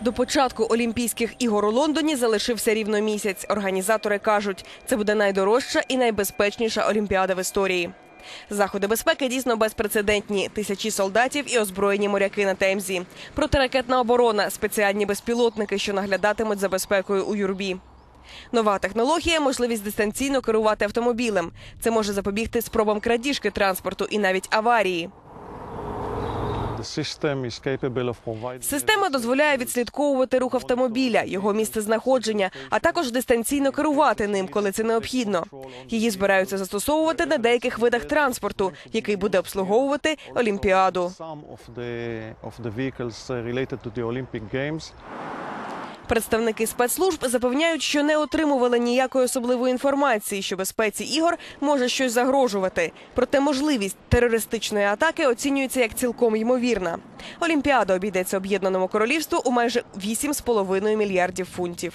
До початку Олімпійських ігор у Лондоні залишився рівно місяць. Організатори кажуть, це буде найдорожча і найбезпечніша олімпіада в історії. Заходи безпеки дійсно безпрецедентні. Тисячі солдатів і озброєні моряки на Темзі. Протиракетна оборона, спеціальні безпілотники, що наглядатимуть за безпекою у юрбі. Нова технологія можливість дистанційно керувати автомобілем. Це може запобігти спробам крадіжки транспорту і навіть аварії. Система дозволяє відслідковувати рух автомобіля, його місце знаходження, а також дистанційно керувати ним, коли це необхідно. Її збираються застосовувати на деяких видах транспорту, який буде обслуговувати Олімпіаду. Представники спецслужб запевняють, що не отримували ніякої особливої інформації, що безпеці ігор може щось загрожувати. Проте можливість терористичної атаки оцінюється як цілком ймовірна. Олімпіада обійдеться об'єднаному королівству у майже 8,5 мільярдів фунтів.